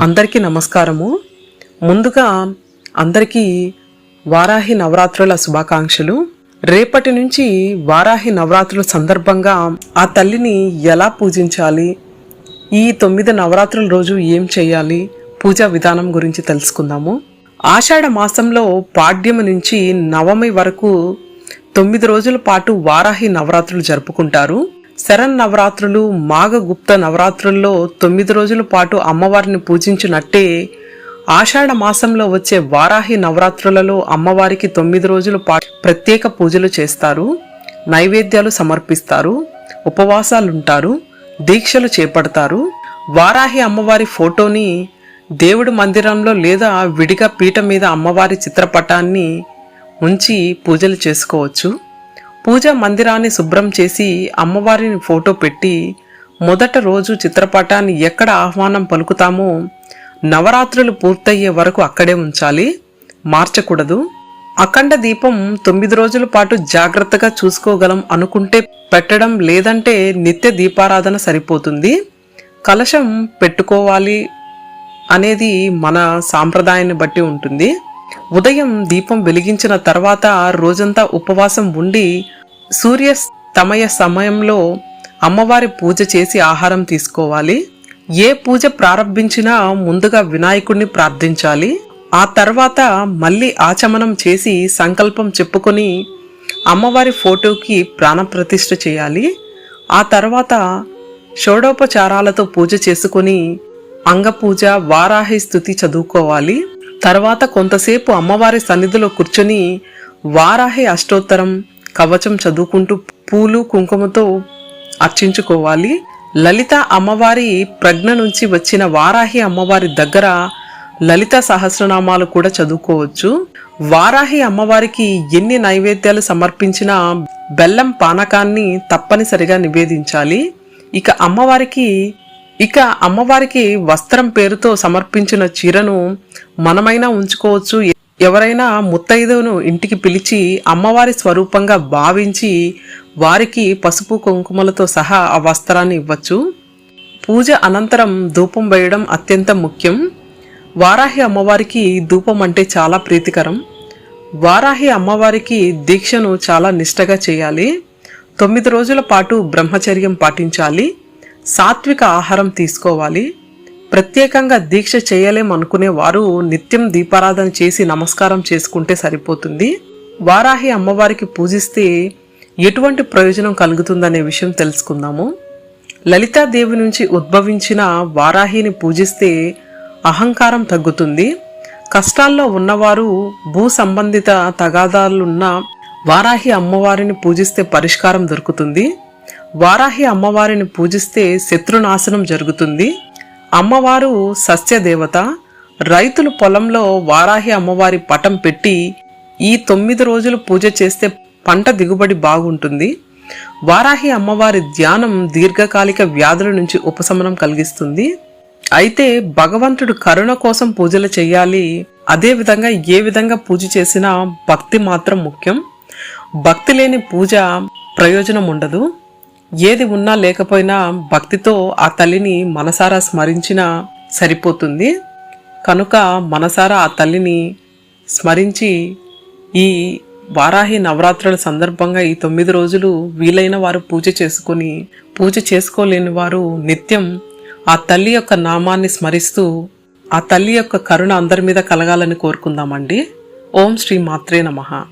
అందరికీ నమస్కారము. ముందుగా అందరికీ వారాహి నవరాత్రుల శుభాకాంక్షలు. రేపటి నుంచి వారాహి నవరాత్రుల సందర్భంగా ఆ తల్లిని ఎలా పూజించాలి? ఈ తొమ్మిది నవరాత్రుల రోజు ఏం చేయాలి? పూజా విధానం గురించి తెలుసుకుందాము. ఆషాఢ మాసంలో పాడ్యమి నుంచి నవమి వరకు తొమ్మిది రోజుల పాటు వారాహి నవరాత్రులు జరుపుకుంటారు. శరణ్ నవరాత్రులు మాఘగుప్త నవరాత్రుల్లో తొమ్మిది రోజుల పాటు అమ్మవారిని పూజించినట్టే ఆషాఢ మాసంలో వచ్చే వారాహి నవరాత్రులలో అమ్మవారికి తొమ్మిది రోజుల పాటు ప్రత్యేక పూజలు చేస్తారు. నైవేద్యాలు సమర్పిస్తారు. ఉపవాసాలుంటారు. దీక్షలు చేపడతారు. వారాహి అమ్మవారి ఫోటోని దేవుడి మందిరంలో లేదా విడిగా పీట మీద అమ్మవారి చిత్రపటాన్ని ఉంచి పూజలు చేసుకోవచ్చు. పూజా మందిరాన్ని శుభ్రం చేసి అమ్మవారిని ఫోటో పెట్టి మొదట రోజు చిత్రపటాన్ని ఎక్కడ ఆహ్వానం పలుకుతామో నవరాత్రులు పూర్తయ్యే వరకు అక్కడే ఉంచాలి. మార్చకూడదు. అఖండ దీపం తొమ్మిది రోజుల పాటు జాగ్రత్తగా చూసుకోగలం అనుకుంటే పెట్టడం లేదంటే నిత్య దీపారాధన సరిపోతుంది. కలశం పెట్టుకోవాలి అనేది మన సాంప్రదాయాన్ని బట్టి ఉంటుంది. ఉదయం దీపం వెలిగించిన తర్వాత రోజంతా ఉపవాసం ఉండి సూర్యస్తమయ సమయంలో అమ్మవారి పూజ చేసి ఆహారం తీసుకోవాలి. ఏ పూజ ప్రారంభించినా ముందుగా వినాయకుడిని ప్రార్థించాలి. ఆ తర్వాత మళ్ళీ ఆచమనం చేసి సంకల్పం చెప్పుకొని అమ్మవారి ఫోటోకి ప్రాణప్రతిష్ఠ చేయాలి. ఆ తర్వాత షోడోపచారాలతో పూజ చేసుకొని అంగపూజ వారాహి స్థుతి చదువుకోవాలి. తర్వాత కొంతసేపు అమ్మవారి సన్నిధిలో కూర్చొని వారాహి అష్టోత్తరం కవచం చదువుకుంటూ పూలు కుంకుమతో అర్చించుకోవాలి. లలిత అమ్మవారి ప్రజ్ఞ నుంచి వచ్చిన వారాహి అమ్మవారి దగ్గర లలిత సహస్రనామాలు కూడా చదువుకోవచ్చు. వారాహి అమ్మవారికి ఎన్ని నైవేద్యాలు సమర్పించినా బెల్లం పానకాన్ని తప్పనిసరిగా నివేదించాలి. ఇక అమ్మవారికి ఇక అమ్మవారికి వస్త్రం పేరుతో సమర్పించిన చీరను మనమైనా ఉంచుకోవచ్చు. ఎవరైనా ముత్తైదువును ఇంటికి పిలిచి అమ్మవారి స్వరూపంగా భావించి వారికి పసుపు కుంకుమలతో సహా ఆ వస్త్రాన్ని ఇవ్వచ్చు. పూజ అనంతరం ధూపం వేయడం అత్యంత ముఖ్యం. వారాహి అమ్మవారికి ధూపం అంటే చాలా ప్రీతికరం. వారాహి అమ్మవారికి దీక్షను చాలా నిష్టగా చేయాలి. తొమ్మిది రోజుల పాటు బ్రహ్మచర్యం పాటించాలి. సాత్విక ఆహారం తీసుకోవాలి. ప్రత్యేకంగా దీక్ష చేయలేమనుకునే వారు నిత్యం దీపారాధన చేసి నమస్కారం చేసుకుంటే సరిపోతుంది. వారాహి అమ్మవారికి పూజిస్తే ఎటువంటి ప్రయోజనం కలుగుతుందనే విషయం తెలుసుకుందాము. లలితాదేవి నుంచి ఉద్భవించిన వారాహిని పూజిస్తే అహంకారం తగ్గుతుంది. కష్టాల్లో ఉన్నవారు భూ సంబంధిత తగాదాలున్న వారాహి అమ్మవారిని పూజిస్తే పరిష్కారం దొరుకుతుంది. వారాహి అమ్మవారిని పూజిస్తే శత్రునాశనం జరుగుతుంది. అమ్మవారు సస్యదేవత. రైతులు పొలంలో వారాహి అమ్మవారి పటం పెట్టి ఈ తొమ్మిది రోజులు పూజ చేస్తే పంట దిగుబడి బాగుంటుంది. వారాహి అమ్మవారి ధ్యానం దీర్ఘకాలిక వ్యాధుల నుంచి ఉపశమనం కలిగిస్తుంది. అయితే భగవంతుడు కరుణ కోసం పూజలు చేయాలి. అదే విధంగా ఏ విధంగా పూజ చేసినా భక్తి మాత్రం ముఖ్యం. భక్తి లేని పూజ ప్రయోజనం ఉండదు. ఏది ఉన్నా లేకపోయినా భక్తితో ఆ తల్లిని మనసారా స్మరించినా సరిపోతుంది. కనుక మనసారా ఆ తల్లిని స్మరించి ఈ వారాహి నవరాత్రుల సందర్భంగా ఈ తొమ్మిది రోజులు వీలైన వారు పూజ చేసుకుని పూజ చేసుకోలేని వారు నిత్యం ఆ తల్లి యొక్క నామాన్ని స్మరిస్తూ ఆ తల్లి యొక్క కరుణ అందరి మీద కలగాలని కోరుకుందామండి. ఓం శ్రీ మాత్రే నమః.